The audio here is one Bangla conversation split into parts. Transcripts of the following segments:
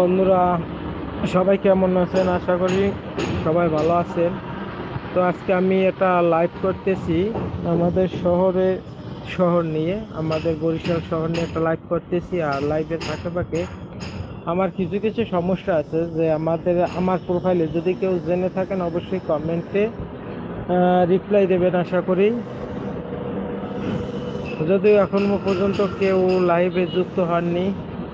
বন্ধুরা, সবাই কেমন আছেন? আশা করি সবাই ভালো আছেন। তো আজকে আমি এটা লাইভ করতেছি আমাদের শহরে, শহর নিয়ে, আমাদের বরিশাল শহর নিয়ে একটা লাইভ করতেছি আর লাইভের পাশাপাশি আমার কিছু কিছু সমস্যা আছে যে আমাদের, আমার প্রোফাইলে যদি কেউ জেনে থাকেন, অবশ্যই কমেন্টে রিপ্লাই দেবেন আশা করি। যদিও এখন পর্যন্ত কেউ লাইভে যুক্ত হননি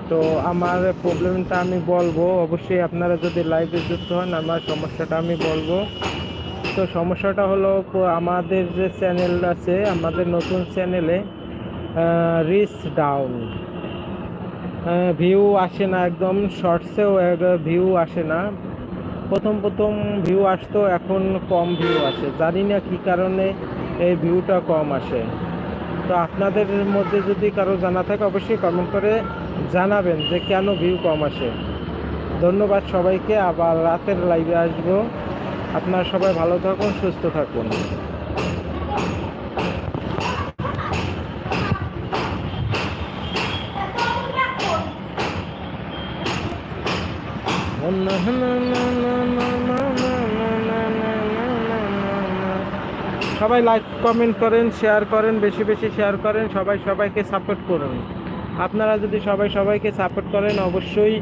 তো আমার প্রবলেমটা আমি বলব। অবশ্যই আপনারা যদি লাইভে যুক্ত হন, আমার সমস্যাটা আমি বলব। তো সমস্যাটা হলো আমাদের যে চ্যানেল আছে, আমাদের নতুন চ্যানেলে রিচ ডাউন ভিউ আসে না একদম শর্টসেও ভিউ আসে না। প্রথম প্রথম ভিউ আসতো, এখন কম ভিউ আসে। জানি না কী কারণে এই ভিউটা কম আসে। তো আপনাদের মধ্যে যদি কারও জানা থাকে, অবশ্যই কমেন্ট করে জানাবেন যে কেন ভিউ কম আসে। ধন্যবাদ সবাইকে, আবার রাতের লাইভে আসব। আপনারা সবাই ভালো থাকুন, সুস্থ থাকুন। সবাই লাইক কমেন্ট করেন শেয়ার করেন, বেশি বেশি শেয়ার করেন, সবাই সবাইকে সাপোর্ট করুন। আপনারা যদি সবাই সবাইকে সাপোর্ট করেন, অবশ্যই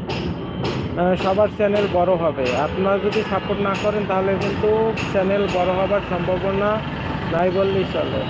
সবার চ্যানেল বড় হবে। আপনারা যদি সাপোর্ট না করেন, তাহলে কিন্তু চ্যানেল বড় হবার সম্ভাবনা নাই বললেই চলে।